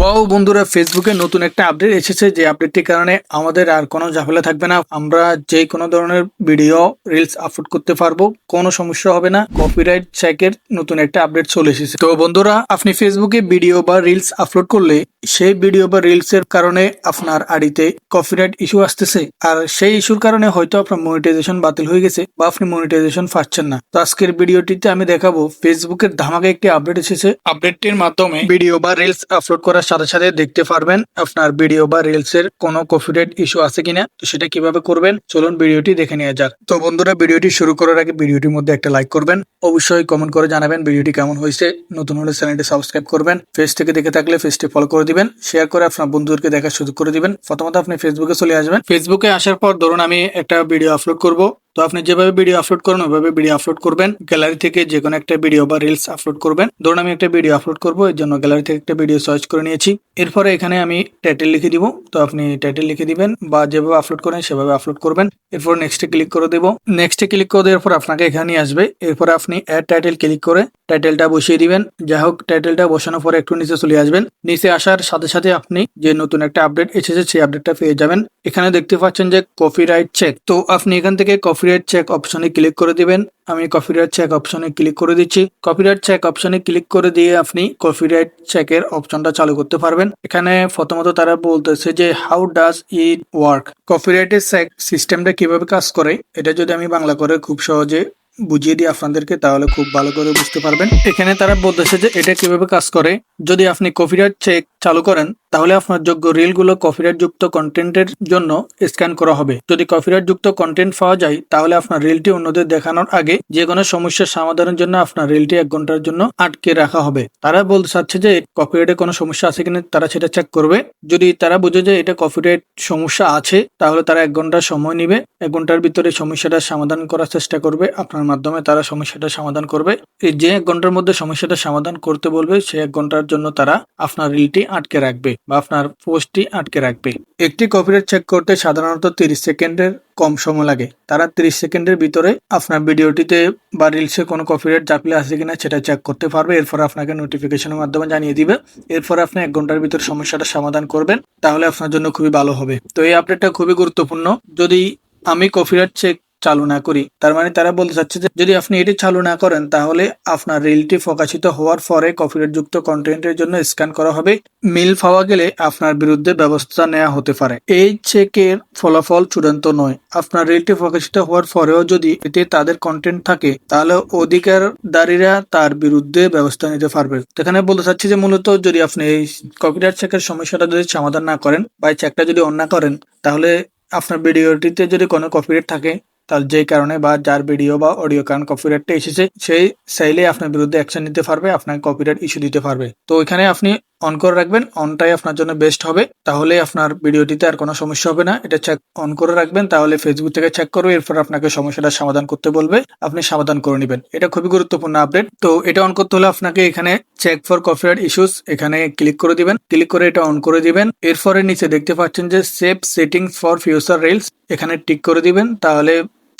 Wow বন্ধুরা, ফেসবুকে নতুন একটা আপডেট এসেছে যে আপডেটটির কারণে আমাদের আর কোনো ঝামেলা থাকবে না। আমরা যে কোনো ধরনের ভিডিও রিলস আপলোড করতে পারব, কোনো সমস্যা হবে না। কপিরাইট চেকের নতুন একটা আপডেট চলে এসেছে। তো বন্ধুরা, আপনি ফেসবুকে ভিডিও বা রিলস আপলোড করলে সেই ভিডিও বা রিলস এর কারণে আপনার আড়িতে কপিরাইট ইস্যু আসতেছে। আর সেই ইস্যুর কারণে হয়তো আপনার মনিটাইজেশন বাতিল হয়ে গেছে বা আপনি মনিটাইজেশন পাচ্ছেন না। তো আজকের ভিডিওটিতে আমি দেখাবো, ফেসবুকের ধামাকে একটি আপডেট এসেছে। আপডেটটির মাধ্যমে ভিডিও বা রিলস আপলোড করার সাথে সাথে দেখতে পারবেন আপনার ভিডিও বা রিলস এর কোনো কপিরাইট ইস্যু আছে কিনা। তো সেটা কীভাবে করবেন? চলুন ভিডিওটি দেখে নেওয়া যাক। তো বন্ধুরা, ভিডিওটি শুরু করার আগে ভিডিওটির মধ্যে একটা লাইক করবেন। অবশ্যই কমেন্ট করে জানাবেন ভিডিওটি কেমন হয়েছে। নতুন হলে চ্যানেলটি সাবস্ক্রাইব করবেন। ফেস থেকে দেখে থাকলে ফেসটি ফলো করে দিবেন। শেয়ার করে আপনার বন্ধুদেরকে দেখার সুযোগ করে দিবেন। প্রথমত আপনি ফেসবুকে চলে আসবেন। ফেসবুকে আসার পর ধরুন আমি একটা ভিডিও আপলোড করব। তো আপনি যেভাবে ভিডিও আপলোড করেন, ওইভাবে ভিডিও আপলোড করবেন। গ্যালারি থেকে যে কোনো একটা ভিডিও বা রিলস আপলোড করবেন। ধরুন আমি একটা ভিডিও আপলোড করব এর জন্য গ্যালারি থেকে একটা ভিডিও সার্চ করে নিয়েছি। এরপরে এখানে আমি টাইটেল লিখে দিব। তো আপনি টাইটেল লিখে দিবেন বা যেভাবে আপলোড করেন, সেভাবে আপলোড করবেন। এরপর নেক্সটে ক্লিক করে দেবো। নেক্সটে ক্লিক করে দেওয়ার পর আপনাকে এখানে আসবে। এরপর আপনি অ্যাড টাইটেল ক্লিক করে টাইটেলটা বসিয়ে দিবেন। যাই হোক টাইটেলটা বসানোর পরে একটু নিচে চলে আসবেন। নিচে আসার সাথে সাথে আপনি যে নতুন একটা আপডেট এসেছে, সেই আপডেটটা পেয়ে যাবেন। এখানে দেখতে পাচ্ছেন যে কপিরাইট চেক তো আপনি এখান থেকে কফি কপিরাইট চেক অপশনে ক্লিক করে দিবেন। আমি কপিরাইট চেক অপশনে ক্লিক করে দিচ্ছি। কপিরাইট চেক অপশনে ক্লিক করে দিয়ে আপনি কফি কপিরাইট চেকের অপশনটা চালু করতে পারবেন। এখানে প্রথমত তারা বলতেছে যে how does it work copy কপিরাইটের চেক সিস্টেমটা কীভাবে কাজ করে? এটা যদি আমি বাংলা করে খুব সহজে বুঝিয়ে দিই আপনাদেরকে, তাহলে খুব ভালো করে বুঝতে পারবেন। এখানে তারা বলতেছে যে এটা কীভাবে কাজ করে। যদি আপনি কপিরাইট চেক চালু করেন, তাহলে আপনার যোগ্য রিলগুলো কপিরাইট যুক্ত কন্টেন্টের জন্য স্ক্যান করা হবে। যদি কপিরাইট যুক্ত কন্টেন্ট পাওয়া যায়, তাহলে আপনার রিলটি অন্যদের দেখানোর আগে যে কোনো সমস্যার সমাধানের জন্য আপনার রিলটি এক ঘণ্টার জন্য আটকে রাখা হবে। তারা বলতে চাচ্ছে যে, কপিরাইটে কোনো সমস্যা আছে কিনা তারা সেটা চেক করবে। যদি তারা বুঝে যে এটা কপিরাইট সমস্যা আছে, তাহলে তারা এক ঘণ্টার সময় নিবে। এক ঘণ্টার ভিতরে সমস্যাটা সমাধান করার চেষ্টা করবে। আপনার মাধ্যমে তারা সমস্যাটা সমাধান করবে। এই যে এক ঘণ্টার মধ্যে সমস্যাটা সমাধান করতে বলবে, সে এক ঘণ্টার জন্য তারা আপনার রিলটি আটকে রাখবে বা আপনার পোস্টটি আটকে রাখবে। একটি কপিরাইট চেক করতে সাধারণত তিরিশ সেকেন্ডের কম সময় লাগে। তারা তিরিশ সেকেন্ডের ভিতরে আপনার ভিডিওটিতে বা রিলসে কোনো কপিরাইট চাপলে আছে কিনা সেটা চেক করতে পারবে। এরপর আপনাকে নোটিফিকেশনের মাধ্যমে জানিয়ে দিবে। এরপর আপনি এক ঘণ্টার ভিতরে সমস্যাটা সমাধান করবেন। তাহলে আপনার জন্য খুবই ভালো হবে। তো এই আপডেটটা খুবই গুরুত্বপূর্ণ। যদি আমি কপিরাইট চেক চালু না করি। তার মানে তারা বলতে চাচ্ছে যে, যদি আপনি এটি চালু না করেন, তাহলে আপনার রিলটি প্রকাশিত হওয়ার পরে কপিরাইট যুক্ত কন্টেন্টের জন্য স্ক্যান করা হবে। মিল পাওয়া গেলে আপনার বিরুদ্ধে ব্যবস্থা নেওয়া হতে পারে। এই চেকের ফলাফল চূড়ান্ত নয়। আপনার রিলটি প্রকাশিত হওয়ার পরেও যদি এতে তাদের কন্টেন্ট থাকে, তাহলে অধিকারদারীরা তার বিরুদ্ধে ব্যবস্থা নিতে পারবে। এখানে বলতে চাচ্ছি যে, মূলত যদি আপনি এই কপিরাইট চেকের সমস্যাটা যদি সমাধান না করেন বা চেকটা যদি অন্য করেন, তাহলে আপনার ভিডিওটিতে যদি কোনো কপিরাইট থাকে তার যে কারণে বা যার ভিডিও বা অডিও কারণ কপিরাইটটা এসেছে সেই চাইলে আপনার বিরুদ্ধে অ্যাকশন নিতে পারবে আপনাকে কপিরাইট ইস্যু দিতে পারবে। তো এখানে আপনি অন করে রাখবেন অনটাই আপনার জন্য বেস্ট হবে। তাহলে আপনার ভিডিওটিতে আর কোনো সমস্যা হবে না। এটা চেক অন করে রাখবেন, তাহলে ফেসবুক থেকে চেক করবে, এরপর আপনাকে সমস্যাটা সমাধান করতে বলবে। আপনি সমাধান করে নেবেন। এটা খুবই গুরুত্বপূর্ণ আপডেট তো এটা অন করতে হলে আপনাকে এখানে চেক ফর কপিরাইট ইস্যুস এখানে ক্লিক করে দিবেন। ক্লিক করে এটা অন করে দিবেন। এরপরে নিচে দেখতে পাচ্ছেন যে save settings for future reels এখানে টিক করে দিবেন। তাহলে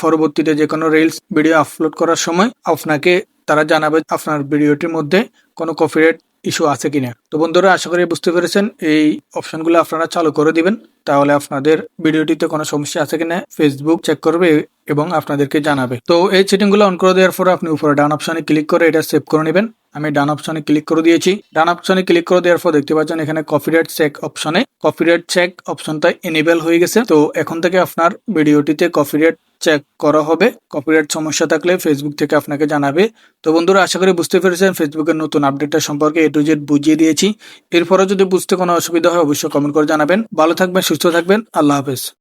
পরবর্তীতে যে কোনো রিলস ভিডিও আপলোড করার সময় আপনাকে, তারা জানাবে আপনার ভিডিওটির মধ্যে কোনো কপিরাইট ইস্যু আছে কিনা। তো বন্ধুরা, আশা করি বুঝতে পেরেছেন, এই অপশনগুলো আপনারা চালু করে দিবেন। তাহলে আপনাদের ভিডিওটিতে কোনো সমস্যা আছে কিনা ফেসবুক চেক করবে এবং আপনাদেরকে জানাবে। তো এই সেটিংগুলো অন করে দেওয়ার পর আপনি উপরে ডান অপশনে ক্লিক করে এটা সেভ করে নেবেন। আমি ডান অপশনে ক্লিক করে দিয়েছি। ডান অপশনে ক্লিক করে দেওয়ার পর দেখতে পাচ্ছেন এখানে কপিরাইট চেক অপশনে কপিরাইট চেক অপশনটা এনেবেল হয়ে গেছে। তো এখন থেকে আপনার ভিডিওটিতে কপিরাইট চেক করা হবে। কপিরাইট সমস্যা থাকলে ফেসবুক থেকে আপনাকে জানাবে। তো বন্ধুরা, আশা করি বুঝতে পেরেছেন ফেসবুকের নতুন আপডেটটা সম্পর্কে এ টু জেড বুঝিয়ে দিয়েছি। এরপরও যদি বুঝতে কোনো অসুবিধা হয়, অবশ্যই কমেন্ট করে জানাবেন। ভালো থাকবেন, সুস্থ থাকবেন। আল্লাহ হাফেজ।